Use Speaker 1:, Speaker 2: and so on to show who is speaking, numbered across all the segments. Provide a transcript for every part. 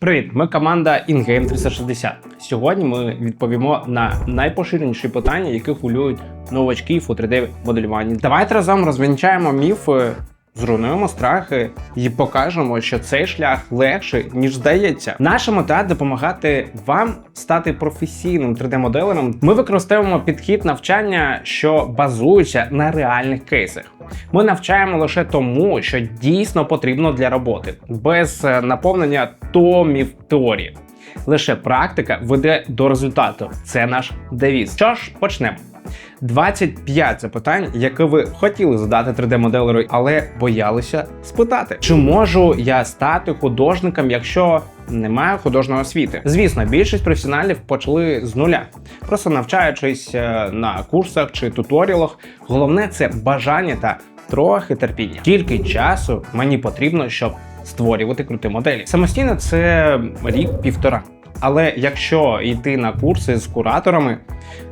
Speaker 1: Привіт, ми команда InGame 360. Сьогодні ми відповімо на найпоширеніші питання, які хвилюють новачків у 3D-моделюванні. Давайте разом розвінчаємо міфи, зруйнуємо страхи і покажемо, що цей шлях легший, ніж здається. Наша мета допомагати вам стати професійним 3D-моделером. Ми використовуємо підхід навчання, що базується на реальних кейсах. Ми навчаємо лише тому, що дійсно потрібно для роботи, без е, наповнення томів теорії. Лише практика веде до результату. Це наш девіз. Що ж, почнемо. 25 запитань, які ви хотіли задати 3D-моделеру, але боялися спитати. Чи можу я стати художником, якщо не маю художньої освіти? Звісно, більшість професіоналів почали з нуля, просто навчаючись е, на курсах чи туторіалах. Головне це бажання та трохи терпіння. Скільки часу мені потрібно, щоб створювати круті моделі? Самостійно це рік-півтора. Але якщо йти на курси з кураторами,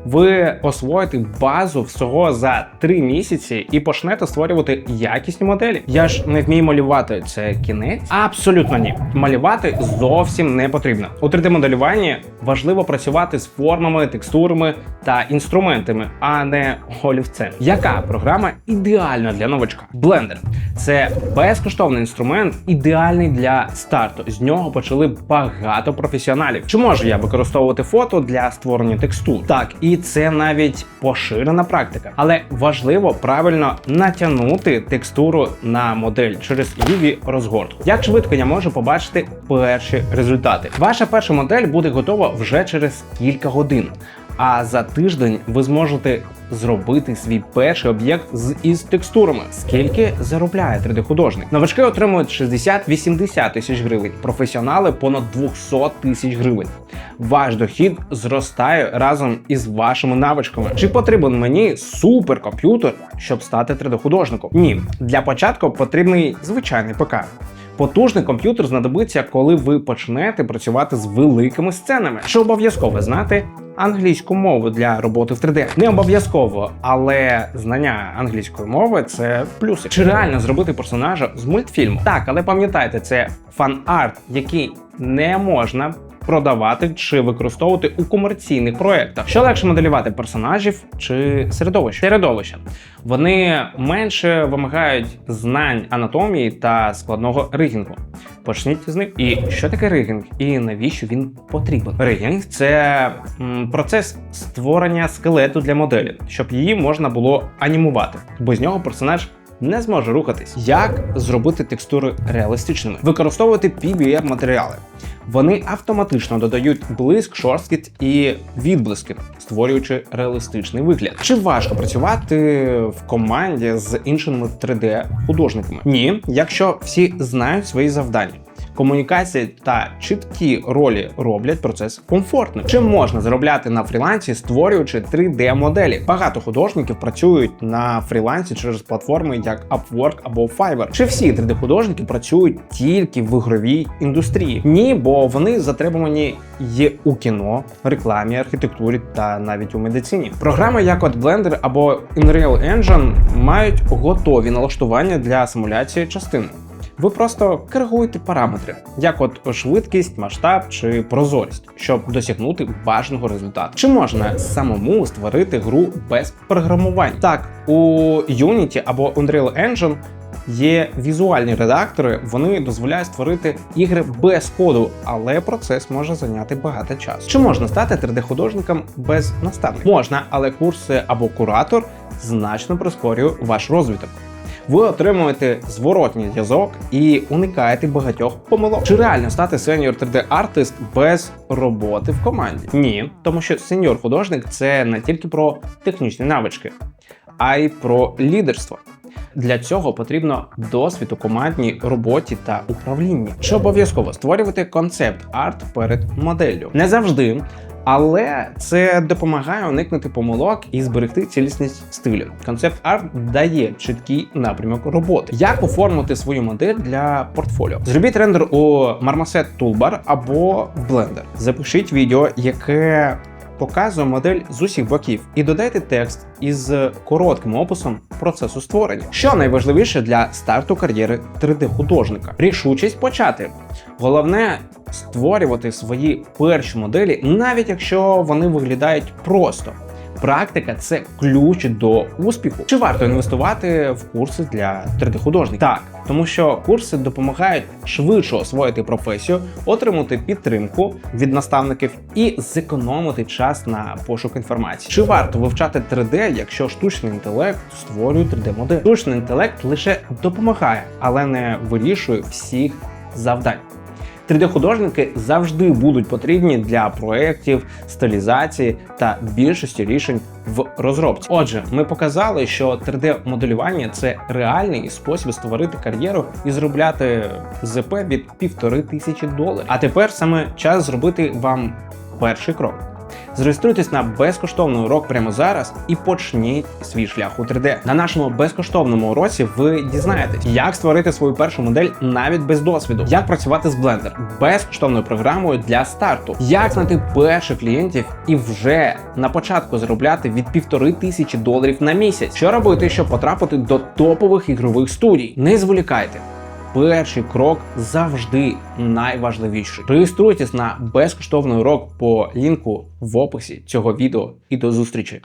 Speaker 1: ви освоїте базу всього за 3 місяці і почнете створювати якісні моделі. Я ж не вмію малювати це кінець. Абсолютно ні. Малювати зовсім не потрібно. У 3D-моделюванні важливо працювати з формами, текстурами та інструментами, а не олівцем. Яка програма ідеальна для новачка? Blender – це безкоштовний інструмент, ідеальний для старту. З нього почали багато професіоналів. Чи можу я використовувати фото для створення текстур? Так, і це навіть поширена практика. Але важливо правильно натягнути текстуру на модель через її розгортку. Як швидко я можу побачити перші результати? Ваша перша модель буде готова вже через кілька годин. А за тиждень ви зможете зробити свій перший об'єкт з із текстурами. Скільки заробляє 3D-художник? Новачки отримують 60-80 тисяч гривень, професіонали понад 200 тисяч гривень. Ваш дохід зростає разом із вашими навичками. Чи потрібен мені суперкомп'ютер, щоб стати 3D-художником? Ні, для початку потрібний звичайний ПК. Потужний комп'ютер знадобиться, коли ви почнете працювати з великими сценами. Що обов'язково знати англійську мову для роботи в 3D? Не обов'язково, але знання англійської мови це плюси. Чи реально зробити персонажа з мультфільму? Так, але пам'ятайте, це фан-арт, який не можна. Продавати чи використовувати у комерційних проєктах. Що легше моделювати персонажів чи середовище? Середовище. Вони менше вимагають знань анатомії та складного ригінгу. Почніть з них. І що таке ригінг? І навіщо він потрібен? Ригінг це процес створення скелету для моделі, щоб її можна було анімувати. Без нього персонаж не зможе рухатись. Як зробити текстури реалістичними? Використовувати PBR матеріали. Вони автоматично додають блиск, шорсткість і відблиски, створюючи реалістичний вигляд. Чи важко працювати в команді з іншими 3D-художниками? Ні, якщо всі знають свої завдання. Комунікація та чіткі ролі роблять процес комфортним. Чим можна заробляти на фрілансі, створюючи 3D-моделі? Багато художників працюють на фрілансі через платформи як Upwork або Fiverr. Чи всі 3D-художники працюють тільки в ігровій індустрії? Ні, бо вони затребувані є у кіно, рекламі, архітектурі та навіть у медицині. Програми як от Blender або Unreal Engine мають готові налаштування для симуляції частин. Ви просто коригуєте параметри, як от швидкість, масштаб чи прозорість, щоб досягнути бажаного результату. Чи можна самому створити гру без програмувань? Так, у Unity або Unreal Engine є візуальні редактори, вони дозволяють створити ігри без коду, але процес може зайняти багато часу. Чи можна стати 3D-художником без наставника? Можна, але курси або куратор значно прискорює ваш розвиток ви отримуєте зворотній зв'язок і уникаєте багатьох помилок. Чи реально стати сеньор 3D-артист без роботи в команді? Ні, тому що сеньор-художник це не тільки про технічні навички, а й про лідерство. Для цього потрібно досвід у командній роботі та управлінні. Чи обов'язково створювати концепт арт перед моделлю? Не завжди. Але це допомагає уникнути помилок і зберегти цілісність стилю. Концепт арт дає чіткий напрямок роботи. Як оформити свою модель для портфоліо? Зробіть рендер у Marmoset Toolbar або Blender. Запишіть відео, яке показує модель з усіх боків і додайте текст із коротким описом процесу створення. Що найважливіше для старту кар'єри 3D-художника? Рішучість почати. Головне створювати свої перші моделі, навіть якщо вони виглядають просто. Практика це ключ до успіху. Чи варто інвестувати в курси для 3D-художників? Так, тому що курси допомагають швидше освоїти професію, отримати підтримку від наставників і зекономити час на пошук інформації. Чи варто вивчати 3D, якщо штучний інтелект створює 3D-модель? Штучний інтелект лише допомагає, але не вирішує всіх завдань. 3D-художники завжди будуть потрібні для проєктів, стилізації та більшості рішень в розробці. Отже, ми показали, що 3D-моделювання це реальний спосіб створити кар'єру і зробляти ЗП від півтори тисячі доларів. А тепер саме час зробити вам перший крок. Зареєструйтесь на безкоштовний урок прямо зараз і почніть свій шлях у 3D. На нашому безкоштовному уроці ви дізнаєтесь, як створити свою першу модель навіть без досвіду, як працювати з Blender безкоштовною програмою для старту, як знайти перших клієнтів і вже на початку заробляти від півтори тисячі доларів на місяць. Що робити, щоб потрапити до топових ігрових студій? Не зволікайте. Перший крок завжди найважливіший. Реєструйтесь на безкоштовний урок по лінку в описі цього відео і до зустрічі.